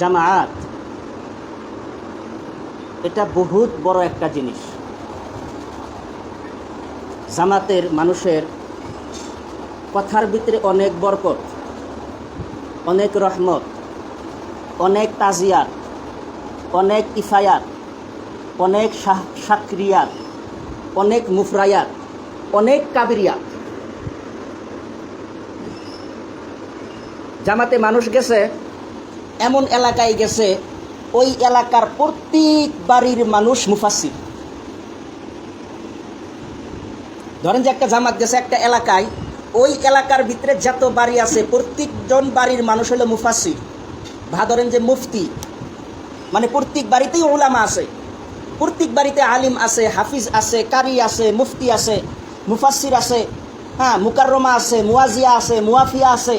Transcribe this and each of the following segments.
জামায়াত, এটা বহুত বড় একটা জিনিস। জামাতের মানুষের কথার ভিতরে অনেক বরকত, অনেক রহমত, অনেক তাজিয়াত, অনেক ইফায়াত অনেক সাকরিয়াত, অনেক মুফরায়াত, অনেক কাবিরিয়াত। জামাতে মানুষ গেছে এমন এলাকায় গেছে, ওই এলাকার প্রত্যেক বাড়ির মানুষ মুফাসির ধরেন যে একটা জামাত গেছে একটা এলাকায়, ওই এলাকার ভিতরে যত বাড়ি আছে, প্রত্যেকজন বাড়ির মানুষ হলো মুফাসির ভা ধরেন যে মুফতি মানে প্রত্যেক বাড়িতেই ওলামা আছে। প্রত্যেক বাড়িতে আলিম আছে, হাফিজ আছে, কারি আছে, মুফতি আছে মুফাসির আছে হ্যাঁ মুকাররমা আছে মুয়াজিয়া আছে মুয়াফিয়া আছে,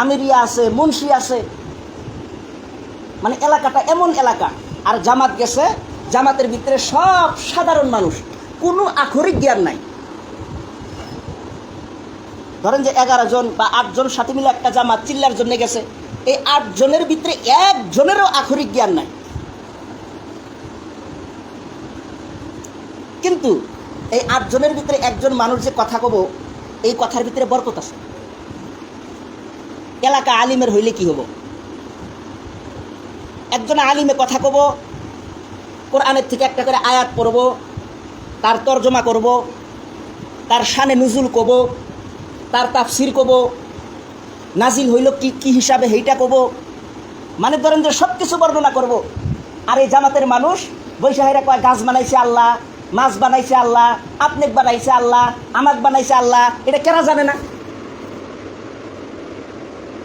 আমিরিয়া আছে মুন্সি আছে। মানে এলাকাটা এমন এলাকা, আর জামাত গেছে, জামাতের ভিতরে সব সাধারণ মানুষ, কোনো আখরিক জ্ঞান নাই। ধরেন যে এগারো জন বা আটজন সাথে মিলে একটা জামাত চিল্লার জন্য গেছে, এই আটজনের ভিতরে একজনেরও আখরিক জ্ঞান নাই। কিন্তু এই আটজনের ভিতরে একজন মানুষ যে কথা কব, এই কথার ভিতরে বরকত আছে। এলাকা আলিমের হইলে কি হব? একজন আলিমে কথা কব, কোরআনের থেকে একটা করে আয়াত পড়ব, তার তর্জমা করব, তার শানে নুজুল কব তার তাফসির কব নাজিল হইল কি কি হিসাবে সেইটা কব মানে ধরেন যে সব কিছু বর্ণনা করব। আর এই জামাতের মানুষ বৈশাখীরা কয়, গাছ বানাইছে আল্লাহ, মাছ বানাইছে আল্লাহ, আপনেক বানাইছে আল্লাহ, আমাক বানাইছে আল্লাহ, এটা কেনা জানে না?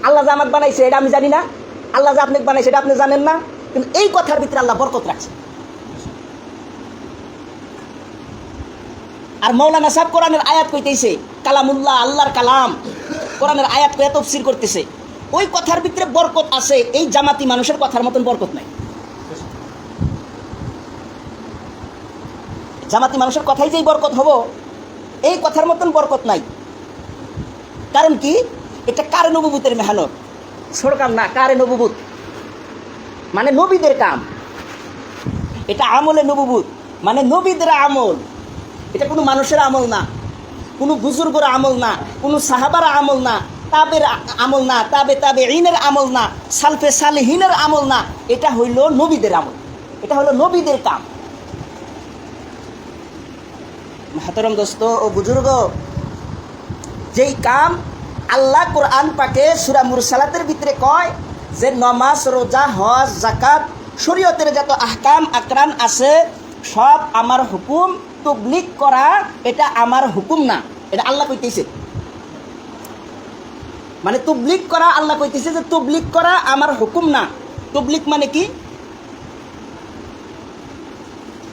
আল্লাহ যে আমাকে বানাইছে, এটা আমি জানি না। আল্লাহ যে আপনাকে বানাইছে সেটা আপনি জানেন না, কিন্তু এই কথার ভিতরে আল্লাহ বরকত রাখছে। আর মৌলানা সাহেব কোরআনের আয়াত কইতেছে, কালামুল্লাহ, আল্লাহর কালাম। কোরআনের আয়াত কয়ে তফসির করতেছে। ওই কথার ভিতরে বরকত আছে, এই জামাতি মানুষের কথার মতন বরকত নাই। জামাতি মানুষের কথাই যেই বরকত হব, এই কথার মতন বরকত নাই। কারণ কি? এটা কারণ নবুবুতের মেহনত। ছোট কাম না, কারে নবুবুত? মানে নবীদের কাম। এটা আমলে নবুবুত মানে নবীদের আমল। এটা কোনো মানুষের আমল না, কোনো বুজুর্গর আমল না, কোনো সাহাবার আমল না, তাবের আমল না, তাবে তাবে ইনের আমল না, সালফে সালেহিনের আমল না। এটা হইল নবীদের আমল। এটা হলো নবীদের কাম। মাহাতরম দোস্ত ও বুজুর্গ, যেই কাম আল্লাহ কোরআন পাকে সুরা মুরসালাতের ভিতরে কয় যে নমাজ, রোজা, হজ জাকাত শরীয়তের যত আহকাম আকরান আছে, সব আমার হুকুম তবলিক করা এটা আমার হুকুম না। এটা আল্লাহ কইতেছে। মানে তবলিক করা আল্লাহ কইতেছে যে তবলিক করা আমার হুকুম না। তবলিক মানে কি?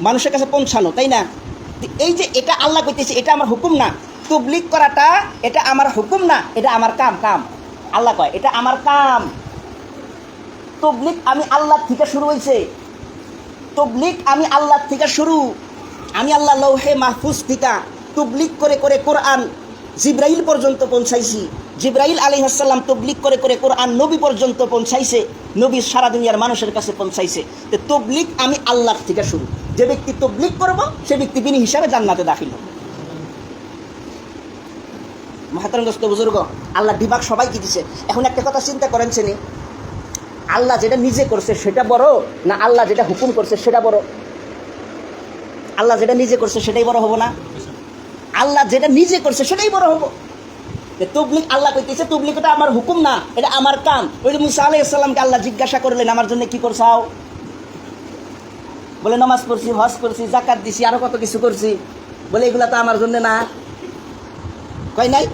মানুষের কাছে পৌঁছানো, তাই না? এই যে এটা আল্লাহ কইতেছে, এটা আমার হুকুম না। তবলিক করাটা এটা আমার হুকুম না, এটা আমার কাম কাম। আল্লাহ কয়, এটা আমার কাম। তবলিক আমি আল্লাহ থেকে শুরু হয়েছে তবলিক আমি আল্লাহ থেকে শুরু। আমি আল্লাহ লৌহে মাহফুজ থেকে তবলিক করে করে কোরআন জিব্রাইল পর্যন্ত পৌঁছাইছি। জিব্রাইল আলী হাসাল্লাম তবলিক করে করে কোরআন নবী পর্যন্ত পৌঁছাইছে। নবী সারা দুনিয়ার মানুষের কাছে পৌঁছাইছে। তো তবলিক আমি আল্লাহ থেকে শুরু। যে ব্যক্তি তবলিক করব, সে ব্যক্তি বিনি হিসাবে জান্নাতে দাখিল হবে মহাতরঙ্গস্ত বুজুর্গ, আল্লাহ বিভাগ সবাইকে দিছে। এখন একটা কথা চিন্তা করেন চেনি আল্লাহ যেটা নিজে করছে সেটা বড় না আল্লাহ যেটা হুকুম করছে সেটা বড়? আল্লাহ যেটা নিজে করছে সেটাই বড় হব না? আল্লাহ যেটা নিজে করছে সেটাই বড় হব। তবলিক আল্লাহ কইতেছে তবলিক এটা আমার হুকুম না, এটা আমার কাম। ওই যে মুসা আলাহ ইসলামকে আল্লাহ জিজ্ঞাসা করলেন, আমার জন্য কি করছাও বলে, নামাজ পড়ছি, হজ করছি জাকাত দিছি, আরও কত কিছু করছি। বলে, এগুলা তো আমার জন্য না। কয় নাই?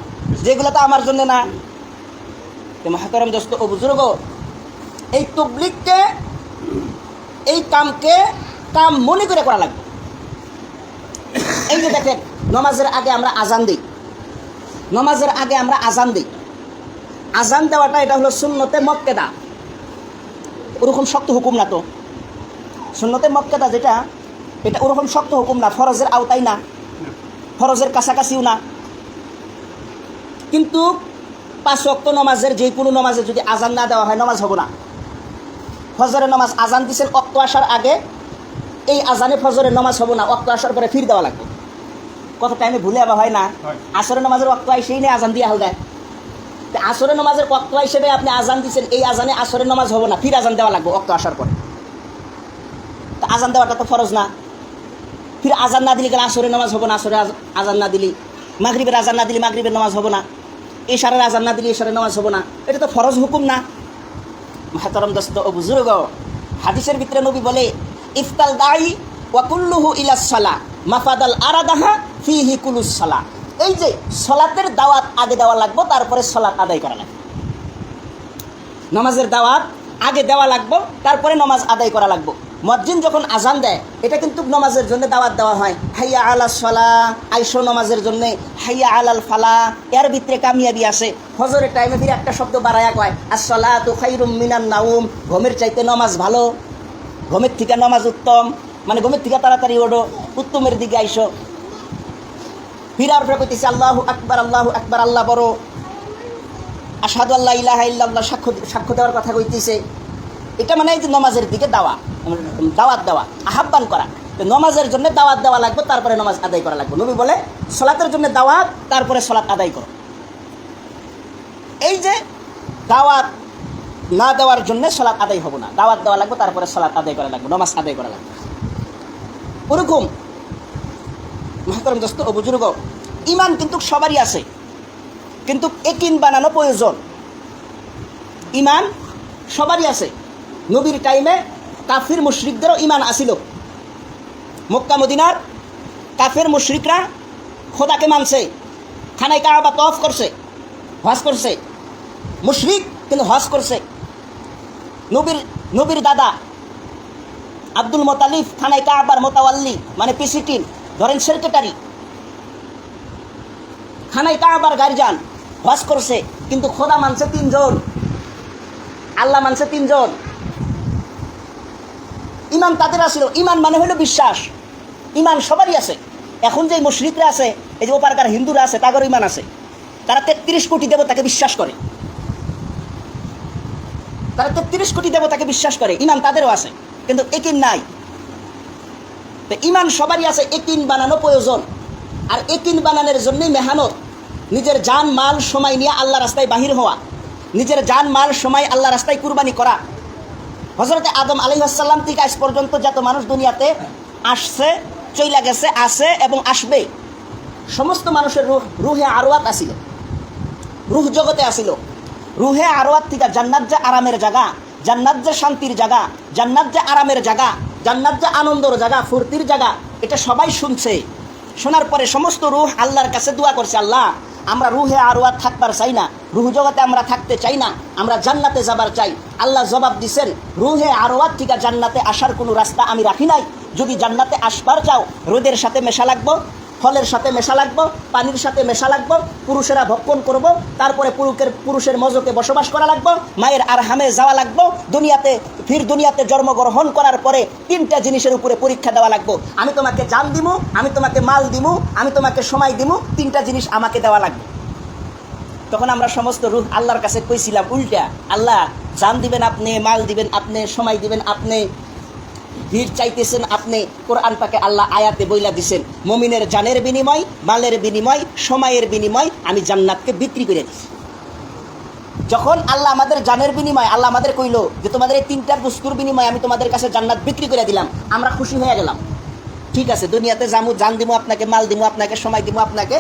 যেগুলো তো আমার জন্য না। তো মহাতরম দোস্ত, ও বুজুর্গ, এই তবলিককে এই কামকে কাম মনে করে করা লাগবে। এই যে দেখেন, নমাজের আগে আমরা আজান দিই। নমাজের আগে আমরা আজান দিই। আজান দেওয়াটা এটা হলো শূন্যতে মক্কেদা। ওরকম শক্ত হুকুম না তো। শূন্যতে মক্কেদা যেটা, এটা ওরকম শক্ত হুকুম না, ফরজের আওতাই না। ফরজের কাছাকাছিও না। কিন্তু পাঁচ অক্ত নমাজের যে কোনো নমাজে যদি আজান না দেওয়া হয় নমাজ হব না। ফজরের নামাজ আজান দিছেন অক্ত আসার আগে এই আজানে ফজরের নামাজ হব না অক্ত আসার পরে ফির দেওয়া লাগবে। কত টাইমে ভুলে আবার হয় না। আসরের নামাজের অক্ত আইসেই নেই আজান দিয়ে হাল। দেয় তো আসরের নামাজের অক্ত হিসেবে আপনি আজান দিচ্ছেন এই আজানে আসরের নামাজ হব না ফির আজান দেওয়া লাগবে অক্ত আসার পরে। তো আজান দেওয়াটা তো ফরজ না। ফির আজান না দিলে গেলে আসরের নামাজ হব না আসরে আজান না দিলি। মাগরিবের আজান না দিলে মাগরিবের নামাজ হব না। এশারের আজান না দিলে এশারের নামাজ হব না। এটা তো ফরজ হুকুম না। মাহাতরম দোস্ত ও বুজুর্গ, হাদিসের ভিতরে নবী বলে, ইফতাল দাই ওয়াকুল্লুহু সালা, মাফাদাল আরাদাহা কুলুস সালা। এই যে সলাতের দাওয়াত আগে দেওয়া লাগবে, তারপরে সলাত আদায় করা লাগবে। নামাজের দাওয়াত আগে দেওয়া লাগবে, তারপরে নামাজ আদায় করা লাগবে। মসজিদ যখন আজান দেয়, এটা কিন্তু নামাজের জন্য দাওয়াত দেওয়া হয়। হাইয়া আলা সলা, আইসো নামাজের জন্য। হাইয়া আলাল ফালা, এর ভিতরে কামিয়াবি আছে। ফজরের টাইমে ফিরে একটা শব্দ বাড়ায়া কয় আর সলা তো খাইরুম মিনান নাউম ঘুমের চাইতে নামাজ ভালো। ঘুমের থেকে নামাজ উত্তম। মানে ঘুমের থেকে তাড়াতাড়ি ওঠো, উত্তমের দিকে আইসো। ফিরার ফেরে কইতেছে, আল্লাহ আকবার আল্লাহ আকবার, আল্লাহ বড়। আসাদু আল্লাহ ইলাহা ইল্লাল্লাহ, সাক্ষ্য সাক্ষ্য দেওয়ার কথা কইতেছে। এটা মানে এই যে নমাজের দিকে দাওয়া, দাওয়াত দেওয়া, আহ্বান করা। নমাজের জন্য দাওয়াত দেওয়া লাগবে, তারপরে নমাজ আদায় করা লাগবে। নবী বলে, সলাতের জন্য দাওয়াত, তারপরে সলাত আদায় করো। এই যে দাওয়াত না দেওয়ার জন্য সলাত আদায় হব না। দাওয়াত দেওয়া লাগবে, তারপরে সলাত আদায় করা লাগবে, নমাজ আদায় করা লাগবে। ওরকম, মহাতরম দোস্ত ও বুজুর্গ ইমান কিন্তু সবারই আছে। কিন্তু একিন বানানো প্রয়োজন। ইমান সবারই আছে। নবীর টাইমে কাফির মুশরিকদেরও ইমান আসিল। মক্কা, মদিনার কাফের মুশরিকরা খোদাকে মানছে খানায় কাবা তফ করছে, হজ করছে। মুশরিক কিন্তু হজ করছে। নবীর নবীর দাদা আব্দুল মোতালিফ খানায় কাবার মোতাওয়াল্লি মানে পিসিটিন ধরেন সেক্রেটারি খানায় কাবার গার্জান হজ করছে, কিন্তু খোদা মানছে তিনজন। আল্লাহ মানছে তিনজন। ইমান তাদের আসছিল ইমান মানে হলো বিশ্বাস। ইমান সবারই আছে। এখন যে মুশরিকরা আছে, এই যে ওপারকার হিন্দুরা আছে, তাদেরও ইমান আছে। তারা তেত্রিশ কোটি দেবতাকে বিশ্বাস করে। তারা তেত্রিশ কোটি দেবতাকে বিশ্বাস করে। ইমান তাদেরও আছে, কিন্তু একিন নাই। তো ইমান সবারই আছে, একিন বানানো প্রয়োজন। আর একিন বানানোর জন্যই মেহানত। নিজের জান, মাল, সময় নিয়ে আল্লাহ রাস্তায় বাহির হওয়া। নিজের জান, মাল, সময় আল্লাহ রাস্তায় কুরবানি করা। হজরতে আদম আলী আসসালাম থেকে আজ পর্যন্ত যত মানুষ দুনিয়াতে আসছে, চইলা গেছে, আছে এবং আসবে, সমস্ত মানুষের রুহ, রুহে আরোয়াত আসিল। রুহ জগতে আসিল। রুহে আরোয়াত থেকে জান্নাত যে আরামের জায়গা, জান্নাত যে শান্তির জায়গা, জান্নাত যে আরামের জায়গা, জান্নাত যে আনন্দর জায়গা, ফুর্তির জায়গা, এটা সবাই শুনছে। শোনার পরে সমস্ত রুহ আল্লাহর কাছে দোয়া করছে, আল্লাহ আমরা রুহে আরোয়াত থাকবার চাই না, রুহ জগতে আমরা থাকতে চাই না, আমরা জান্নাতে যাবার চাই। আল্লাহ জবাব দিছেন, রুহে আরোয়াত থেকে জান্নাতে আসার কোনো রাস্তা আমি রাখি নাই। যদি জান্নাতে আসবার যাও রোদের সাথে মেশা লাগবো ফলের সাথে মেশা লাগবো, পানির সাথে মেশা লাগবো, পুরুষেরা ভক্ষণ করব, তারপরে পুরুষের পুরুষের মজকে বসবাস করা লাগবো, মায়ের আর হামে যাওয়া লাগবো, দুনিয়াতে ফির দুনিয়াতে জন্মগ্রহণ করার পরে তিনটা জিনিসের উপরে পরীক্ষা দেওয়া লাগবো। আমি তোমাকে জান দিমু, আমি তোমাকে মাল দিমু, আমি তোমাকে সময় দিমু, তিনটা জিনিস আমাকে দেওয়া লাগবে। তখন আমরা সমস্ত রূহ আল্লাহর কাছে কইছিলাম, উল্টা, আল্লাহ জান দিবেন আপনি, মাল দিবেন আপনি, সময় দিবেন আপনি ভিড় চাইতেছেন আপনি, কোরআন পাকে আল্লাহ আয়াতে বইলা দিছেন। মমিনের জানের বিনিময়, মালের বিনিময়, সময়ের বিনিময় আমি জান্নাতকে বিক্রি করে দিছি। যখন আল্লাহ আমাদের জানের বিনিময়, আল্লাহ আমাদের কইলো যে তোমাদের এই তিনটা বস্তুর বিনিময় আমি তোমাদের কাছে জান্নাত বিক্রি করে দিলাম, আমরা খুশি হয়ে গেলাম। ঠিক আছে, দুনিয়াতে জামু জান দিমু আপনাকে, মাল দিমু আপনাকে, সময় দিমু আপনাকে,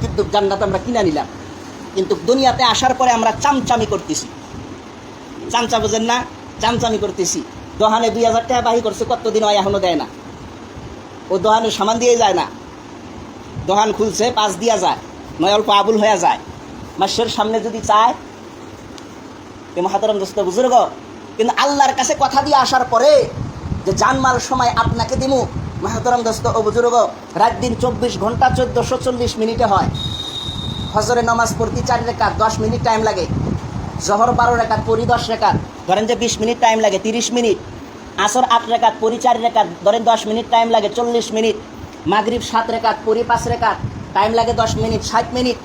কিন্তু জান্নাত আমরা কিনে নিলাম। কিন্তু দুনিয়াতে আসার পরে আমরা চামচামি করতেছি। চামচা বোঝেন না? চামচামি করতেছি। দোহানে দুই হাজার টাকা বাহি করছে, কতদিন হয় এখনও দেয় না। ও দোহানে সামান দিয়ে যায় না। দোহান খুলছে, পাঁচ দিয়া যায়, নয় অল্প আবুল হয়ে যায়। মাসের সামনে যদি চায় মহাতরম দোস্ত বুজুর্গ কিন্তু আল্লাহর কাছে কথা দিয়ে আসার পরে যে জানমাল সময় আপনাকে দিমু, মহাতরম দোস্ত, ও বুজুর্গ রাত দিন চব্বিশ ঘণ্টা চোদ্দোশো চল্লিশ মিনিটে হয়। হজরে নমাজ পড়তে চার রেখাত, দশ মিনিট টাইম লাগে। জহর বারো রেখাত পরি দশ রেখাত। ধরেন যে বিশ মিনিট টাইম লাগে, তিরিশ মিনিট। আসর আট রেখাত, পরি চার রেখাত, ধরেন দশ মিনিট টাইম লাগে চল্লিশ মিনিট। মাগরিব সাত রেখাত, পরি পাঁচ রেখাত টাইম লাগে দশ মিনিট, ষাট মিনিট।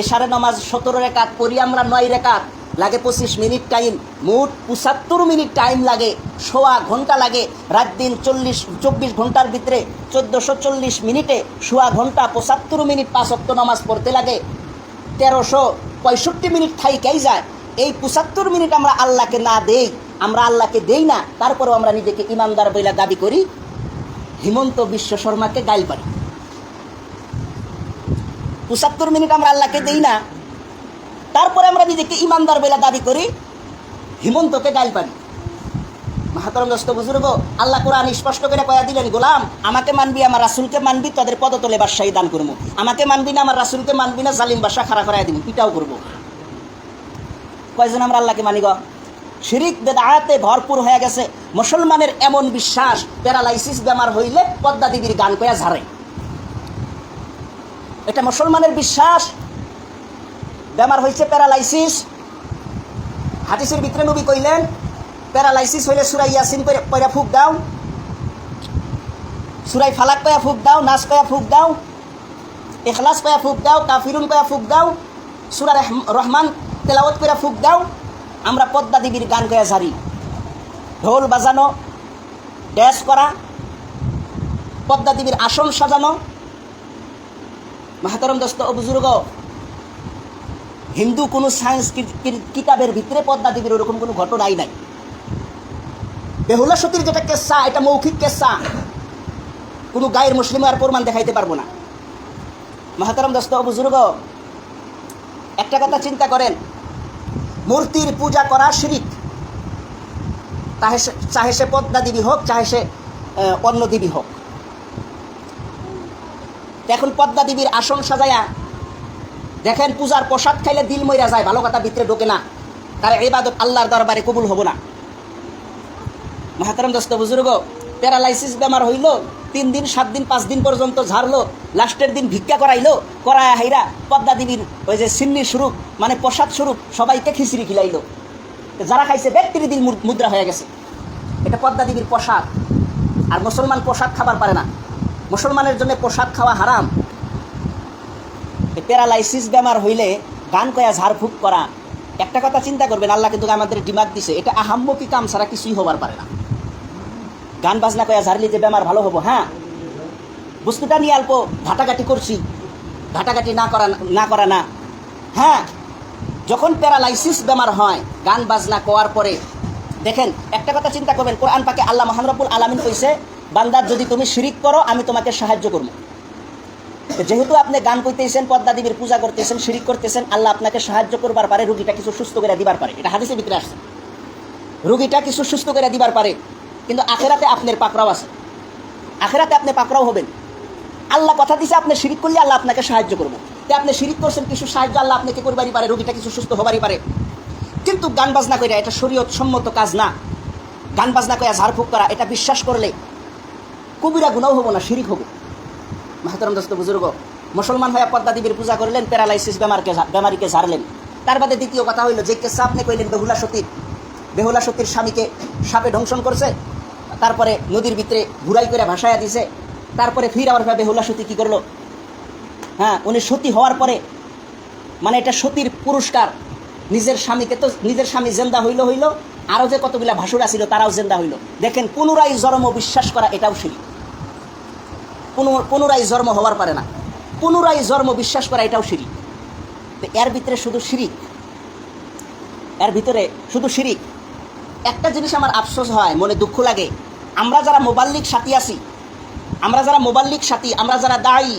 এশারে নমাজ সতেরো রেখাত, পরি আমরা নয় রেখাত, লাগে পঁচিশ মিনিট টাইম মোট পঁচাত্তর মিনিট টাইম লাগে, সোয়া ঘণ্টা লাগে, রাত দিন চল্লিশ, চব্বিশ ঘণ্টার ভিতরে চোদ্দোশো চল্লিশ মিনিটে সোয়া ঘণ্টা পঁচাত্তর মিনিট পাঁচ অক্ট নামাজ পড়তে লাগে। তেরোশো পঁয়ষট্টি মিনিট থাইকাই যায়? এই পঁচাত্তর মিনিট আমরা আল্লাহকে না দেই। আমরা আল্লাহকে দেই না, তারপরেও আমরা নিজেকে ইমানদার বইলা দাবি করি, হিমন্ত বিশ্ব শর্মাকে গাইল পারি। পঁচাত্তর মিনিট আমরা আল্লাহকে দেই না, তারপরে আমরা নিজেকে ইমানদার বইলা দাবি করি, হিমন্তকে গাইল পারি। মাহাতরম দোস্ত বুজুর্গ, আল্লাহ কোরআন স্পষ্ট করে কয়া দিলেন, গোলাম, আমাকে মানবি, আমার রাসুলকে মানবি, তাদের পদতলে বাদশাহী দান করব। আমাকে মানবি না, আমার রাসুলকে মানবি না, জালিম বাসা খাড়া করাই দিব, পিটাও করব। কয়জন আমরা আল্লাহকে মানি গো? শিরিক বেদায়াতে ভরপুর হয়ে গেছে। মুসলমানের এমন বিশ্বাস প্যারালাইসিস বেমার হইলে পদ্মা দেবীর গান কয়া ঝাড়ে। এটা মুসলমানের বিশ্বাস। বেমার হয়েছে প্যারালাইসিস। হাদিসের ভিতরে নবী কইলেন, প্যারালাইসিস হইলে সুরাই ইয়াসিন পয়রা ফুক দাও। সুরাই ফালাক কয়া ফুক দাও নাচ কয়া ফুক দাও। এখলাস কয়া ফুক দাও, কাফিরুন কয়া ফুক দাও। সুরা রহম- রহমান তেলাওয়াত কয়া ফুক দাও। আমরা পদ্মা দেবীর গান কয়া ঝাড়ি ঢোল বাজানো ড্যাস করা, পদ্মা দেবীর আসন সাজানো। মাহাতরম দোস্ত ও হিন্দু কোনো সায়েন্স কিতাবের ভিতরে পদ্মা দেবীর ওরকম কোনো ঘটনাই নাই। বেহুলা সতীর যেটা কেসা, এটা মৌখিক কেসা। কোনো গায়ের মুসলিম আর প্রমাণ দেখাইতে পারব না। মাহাতারাম দোস্ত ও একটা কথা চিন্তা করেন। মূর্তির পূজা করা শিরিক। তাহে চাহে সে পদ্মা দেবী হোক, চাহে সে অন্য দেবী হোক। এখন পদ্মা দেবীর আসন সাজায়া, দেখেন পূজার প্রসাদ খাইলে দিল মইরা যায়, ভালো কথা ভিতরে ঢোকে না। তার ইবাদত আল্লাহর দরবারে কবুল হব না। মহাতারাম দোস্ত, বুজুর্গ, প্যারালাইসিস বেমার হইল তিন দিন, সাত দিন, পাঁচ দিন পর্যন্ত ঝাড়লো, লাস্টের দিন ভিক্ষা করাইলো, করায় হাইরা পদ্মা দেবীর ওই যে সিন্নি স্বরূপ মানে প্রসাদ স্বরূপ, সবাইকে খিচড়ি খিলাইলো। যারা খাইছে, ব্যক্তির মু- মুদ্রা হয়ে গেছে। এটা পদ্মা দেবীর প্রসাদ। আর মুসলমান প্রসাদ খাবার পারে না। মুসলমানের জন্য প্রসাদ খাওয়া হারাম। প্যারালাইসিস বেমার হইলে গান কয়া ঝাড় ঝাড়ফুঁক করা। একটা কথা চিন্তা করবেন, আল্লাহ কিন্তু আমাদের ডিমাগ দিছে, এটা আহাম্মকি কাম ছাড়া কিছুই হবার পারে না। গান বাজনা কয়া ঝাড়লি যে বেমার ভালো হব হ্যাঁ? বস্তুটা নিয়ে অল্প ঘাটাঘাটি করছি। ঘাটাঘাটি না করা না করা না। হ্যাঁ? যখন প্যারালাইসিস বেমার হয়, গান বাজনা করার পরে, দেখেন, একটা কথা চিন্তা করবেন, কোরআন পাকে আল্লাহ মহানরবুল আলামিন কইছে বান্দার যদি তুমি শিরিক করো, আমি তোমাকে সাহায্য করব। যেহেতু আপনি গান করতেছেন পদ্মা দেবীর পূজা করতেছেন, শিরিক করতেছেন, আল্লাহ আপনাকে সাহায্য করবার পারে, রুগীটা কিছু সুস্থ করে দিবার পারে। এটা হাদিসের ভিতরে আসছে। রুগীটা কিছু সুস্থ করে দিবার পারে। কিন্তু আখেরাতে আপনার পাকড়াও আছে। আখেরাতে আপনি পাকড়াও হবেন। আল্লাহ কথা দিছে, আপনি শিরিক করলে আল্লাহ আপনাকে সাহায্য করব। তো আপনি শিরিক করছেন, কিছু সাহায্য আল্লাহ আপনাকে করবারই পারে, রুগীটা কিছু সুস্থ হবারই পারে। কিন্তু গান বাজনা করে এটা শরীয়ত সম্মত কাজ না। গান বাজনা করে ঝাড়ফুঁক করা, এটা বিশ্বাস করলে কবিরা গুণাও হব না, শিরিক হব। মাহাতরম দোস্ত, বুজুর্গ, মুসলমান হয়ে পদ্মা দেবীর পূজা করলেন, প্যারালাইসিস বেমারকে বেমারিকে ঝাড়লেন। তার বাদে দ্বিতীয় কথা হইল, যে কেসা আপনি কইলেন, বেহুলা সতীর। বেহুলা সতীর স্বামীকে সাপে ধ্বংসন করছে তারপরে নদীর ভিতরে ঘুরাই করে ভাসায়া দিছে। তারপরে ফির আবার বেহুলা সতী কী করল? হ্যাঁ উনি সতী হওয়ার পরে মানে এটা সতীর পুরস্কার, নিজের স্বামীকে তো নিজের স্বামী জেন্দা হইল হইল, আরও যে কতগুলা ভাসুরা ছিল তারাও জেন্দা হইল। দেখেন, পুনরায় জন্ম বিশ্বাস করা এটাও পুনর- পুনরায় জন্ম হওয়ার পারে না। পুনরায় জন্ম বিশ্বাস করা এটাও শিরিক তো এর ভিতরে শুধু শিরিক এর ভিতরে শুধু শিরিক একটা জিনিস আমার আফসোস হয়, মনে দুঃখ লাগে। আমরা যারা মোবাল্লিক সাথী আছি, আমরা যারা মোবাল্লিক সাথী, আমরা যারা দায়ী,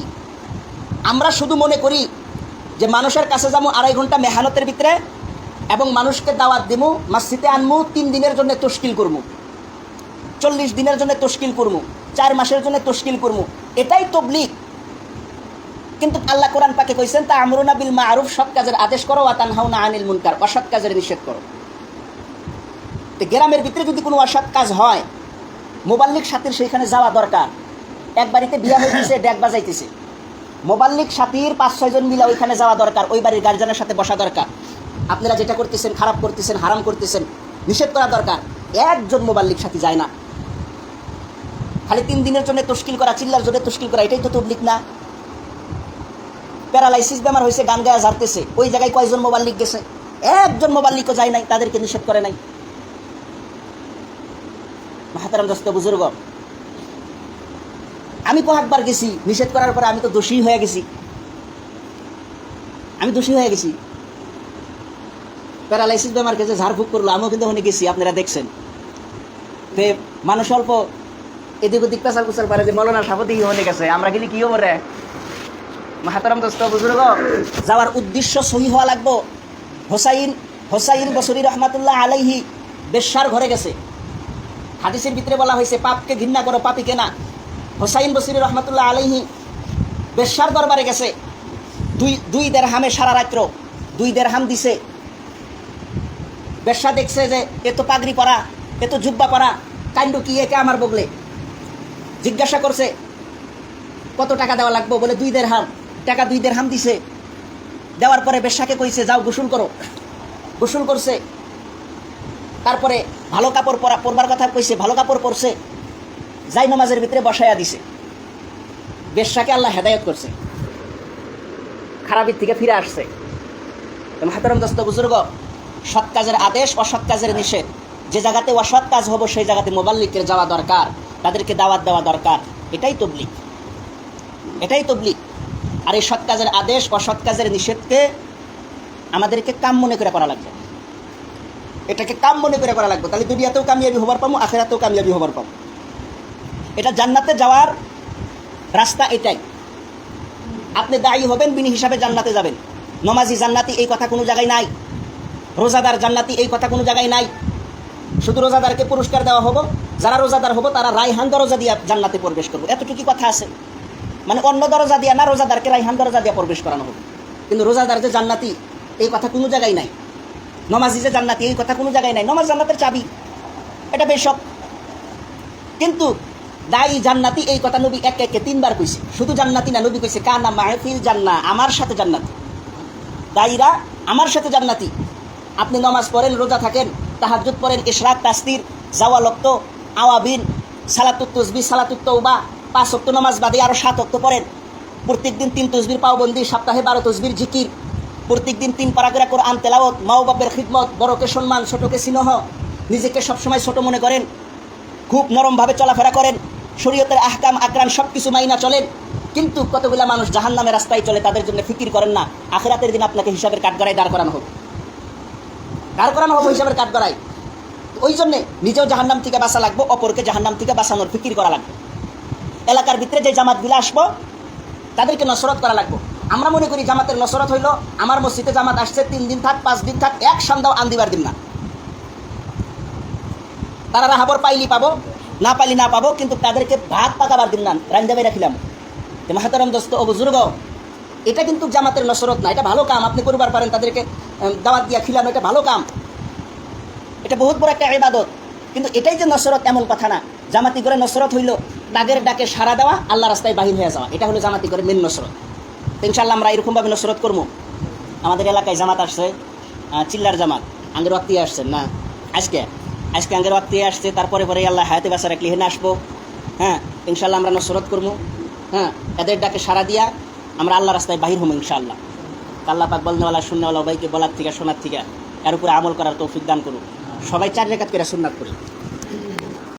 আমরা শুধু মনে করি যে মানুষের কাছে যাব আড়াই ঘণ্টা মেহনতের ভিতরে এবং মানুষকে দাওয়াত দিমু মসজিদে আনমু তিন দিনের জন্য তশকিল করমু চল্লিশ দিনের জন্য তশকিল করমু চার মাসের জন্য তশকিল করমু এটাই তবলিক কিন্তু আল্লাহ কোরআন পাকে কইছেন, তা আমরুনা বিল মারুফ, সৎ কাজের আদেশ করো আতান হাউনা আনিল মুনকার অসৎ কাজের নিষেধ করো। তো গ্রামের ভিতরে যদি কোনো অসৎ কাজ হয় মোবাল্লিক সাথীর সেইখানে যাওয়া দরকার। এক বাড়িতে বিয়া হইতেছে ড্যাক বাজাইতেছে। মোবাল্লিক সাথীর পাঁচ ছয়জন মিলে ওইখানে যাওয়া দরকার, ওই বাড়ির গার্জেনের সাথে বসা দরকার। আপনারা যেটা করতেছেন, খারাপ করতেছেন, হারাম করতেছেন, নিষেধ করা দরকার। একজন মোবাল্লিক সাথী যায় না। খালি তিন দিনের জন্য তশকিল করা, চিল্লার জন্য তশকিল করা, এটাই তো তবলিক না। প্যারালাইসিস বেমার হয়েছে গান গায়া ঝাড়তেছে। ওই জায়গায় কয়জন মোবাল্লিক গেছে? একজন মোবাল্লিকও যায় নাই, তাদেরকে নিষেধ করে নাই। মাহাতারাম দোস্ত বুজুর্গ। আমি কয়েকবার গেছি, নিষেধ করার পরে আমি তো দোষী হয়ে গেছি। আমি দোষী হয়ে গেছি। প্যারালাইসিস বেমার কাছে ঝাড়ফুঁক করল, আমিও কিন্তু ওখানে গেছি, আপনারা দেখছেন। তে মানুষ অল্প এদিক ওদিক পেশাল কুচাল পারে যে মলনার সাপতি হয়ে গেছে, আমরা গেলে কি হব রে মাহাতারাম দোস্ত বুজুর্গ, যাওয়ার উদ্দেশ্য সহি হওয়া লাগবো। হোসাইন হোসাইন বসরি রহমাতুল্লাহ আলাইহি বেশ্যার ঘরে গেছে। হাদিসের ভিতরে বলা হয়েছে, পাপকে ঘৃণা করো পাপিকে না হোসাইন বসরি রহমাতুল্লাহ আলাইহি বেশ্যার দরবারে গেছে। দুই দুই দেড় হামে সারা রাত্র, দুই দেড় হাম দিছে। বেশ্যা দেখছে যে, এত পাগড়ি পরা, এত জুব্বা পরা, কাণ্ড কি একে আমার বগলে? জিজ্ঞাসা করছে, কত টাকা দেওয়া লাগবে? বলে, দুই দেড় হাম টাকা দুই দেড় হাম দিছে। দেওয়ার পরে বেশ্যাকে কইছে, যাও গোসল করো। গোসল করছে। তারপরে ভালো কাপড় পরা, পরবার কথা কইছে, ভালো কাপড় পরছে, যাই নামাজের ভিতরে বসাইয়া দিছে। বেশাকে আল্লাহ হেদায়ত করছে। খারাপের থেকে ফিরে আসছে। হাতারাম দস্ত, বুজুর্গ, সৎ কাজের আদেশ, অসৎ কাজের নিষেধ। যে জায়গাতে অসৎ কাজ হব, সেই জায়গাতে মোবাল্লিকের যাওয়া দরকার। তাদেরকে দাওয়াত দেওয়া দরকার। এটাই তবলিক এটাই তবলিক আর এই সৎ কাজের আদেশ, অসৎ কাজের নিষেধকে আমাদেরকে কাম মনে করে করা লাগবে। এটাকে কাম মনে করে করা লাগবে। তাহলে দুনিয়াতেও কামিয়াবি হবার পাবো আখেরাতেও কামিয়াবি হবার পাবো এটা জান্নাতে যাওয়ার রাস্তা এটাই। আপনি দায়ী হবেন, বিনি হিসাবে জান্নাতে যাবেন। নমাজি জান্নাতি এই কথা কোনো জায়গায় নাই। রোজাদার জান্নাতি এই কথা কোনো জায়গায় নাই। শুধু রোজাদারকে পুরস্কার দেওয়া হব। যারা রোজাদার হব, তারা রাইহান দরজা দিয়া জান্নাতে প্রবেশ করব। এতটুকু কথা আছে। মানে অন্য দরজা দিয়া না, রোজাদারকে রাইহান দরজা দিয়া প্রবেশ করানো হবে। কিন্তু রোজাদার যে জান্নাতি, এই কথা কোনো জায়গায় নাই। নমাজি যে জান্নাতি, এই কথা কোনো জায়গায় নাই। নমাজ জান্নাতের চাবি। এটা বেশক। কিন্তু দায়ী জান্নাতি, এই কথা নবী এক একে তিনবার কইছে। শুধু জান্নাতি না, নবী কইছে, কানা মাহফিল জান্না আমার সাথে জান্নাতি। দায়ীরা, আমার সাথে জান্নাতি। আপনি নমাজ পড়েন, রোজা থাকেন তাহাজুদ পড়েন, ইশরাক, তাস্তির জাওয়ালক্ত আওয়াবিন, সালাতুত তসবি সালাতুত তৌবা পাঁচ অক্ত নমাজ বাদে আরও সাত অক্ত পড়েন। প্রত্যেক দিন তিন তসবির, পাওবন্দি, সপ্তাহে বারো তসবির, জিকির। প্রত্যেক দিন তিন পারা করে কোরআন তেলাওত মাও বাপের খিদমত, বড়কে সম্মান, ছোটকে সিনহ। নিজেকে সবসময় ছোট মনে করেন, খুব নরমভাবে চলাফেরা করেন, শরীয়তের আহকাম আকরান সব কিছু মাইনা চলেন। কিন্তু কতগুলা মানুষ জাহান নামে রাস্তায় চলে তাদের জন্য ফিকির করেন না, আখেরাতের দিন আপনাকে হিসাবের কাঠগড়ায় দাঁড় করানো হোক। দাঁড় করানো হবে হিসাবের কাঠগড়ায়। ওই জন্যে নিজেও জাহান্নাম থেকে বাঁচা লাগবো, অপরকে জাহান্নাম থেকে বাঁচানোর ফিকির করা লাগবে। এলাকার ভিতরে যে জামাতগুলো আসব, তাদেরকে নসরত করা লাগবো। আমরা মনে করি জামাতের নসরত হইল, আমার মসজিদে জামাত আসছে, তিন দিন থাক, পাঁচ দিন থাক, এক সন্ধ্যাও আন্দিবার দিন না। তারা রাহাবর পাইলি পাবো, না পাইলি না পাবো, কিন্তু তাদেরকে ভাত পাকাবার দিন না রান্দাবাই রাখিলাম মাহাতারাম দোস্ত, ও বুজুর্গ, এটা কিন্তু জামাতের নসরত না, এটা ভালো কাম, আপনি করবার পারেন তাদেরকে দাওয়াত দিয়া খিলাম, এটা ভালো কাম। এটা বহুত বড় একটা ইবাদত, কিন্তু এটাই যে নসরত এমন কথা না, জামাতি করে নসরত হইল তাদের ডাকে সাড়া দেওয়া, আল্লাহ রাস্তায় বাহির হয়ে যাওয়া, এটা হলো জামাতি করে মেন নসরত। ইনশাল্লাহ আমরা এরকমভাবে নসরত করব। আমাদের এলাকায় জামাত আসছে চিল্লার জামাত, আঙ্গের ওয়াক্তি আসছেন না? আজকে? আজকে আঙ্গের ওয়াক্তি আসছে, তারপরে পরে আল্লাহ হায়াতে বাসা রাখলে হেনে আসব হ্যাঁ ইনশাল্লাহ আমরা নসরত করব। হ্যাঁ এদের ডাকে সাড়া দিয়া আমরা আল্লাহ রাস্তায় বাহির হব ইনশাআল্লাহ। আল্লাহ পাক বলনেওয়ালা শূন্যওয়ালা বাইকে বলার থেকে, শোনার থেকে, এর উপরে আমল করার তৌফিক দান করুন সবাই চার রেখাত করে সুন্নাত করি।